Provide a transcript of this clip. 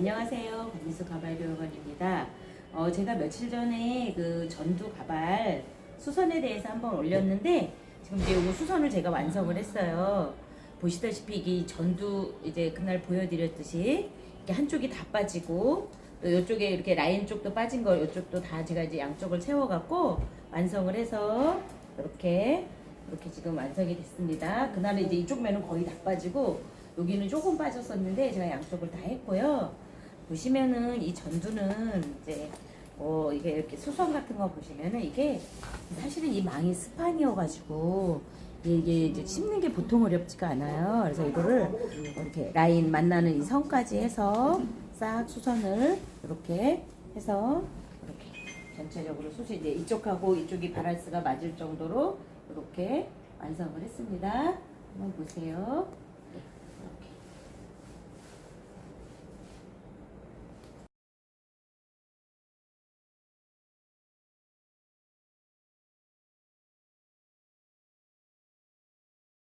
안녕하세요. 박미수 가발교원입니다. 어, 제가 며칠 전에 그 전두 가발 수선에 대해서 한번 올렸는데 지금 이제 이 수선을 제가 완성을 했어요. 보시다시피 이 전두 이제 그날 보여드렸듯이 이렇게 한쪽이 다 빠지고 또 이쪽에 이렇게 라인 쪽도 빠진 거 이쪽도 다 제가 이제 양쪽을 채워갖고 완성을 해서 이렇게 이렇게 지금 완성이 됐습니다. 그날은 이제 이쪽 면은 거의 다 빠지고 여기는 조금 빠졌었는데 제가 양쪽을 다 했고요. 보시면은 이 전두는 이제 뭐 이게 이렇게 수선 같은 거 보시면은 이게 사실은 이 망이 스판이어가지고 이게 이제 씹는 게 보통 어렵지가 않아요. 그래서 이거를 이렇게 라인 만나는 이 선까지 해서 싹 수선을 이렇게 해서 이렇게 전체적으로 수시 이제 이쪽하고 이쪽이 바랄스가 맞을 정도로 이렇게 완성을 했습니다. 한번 보세요.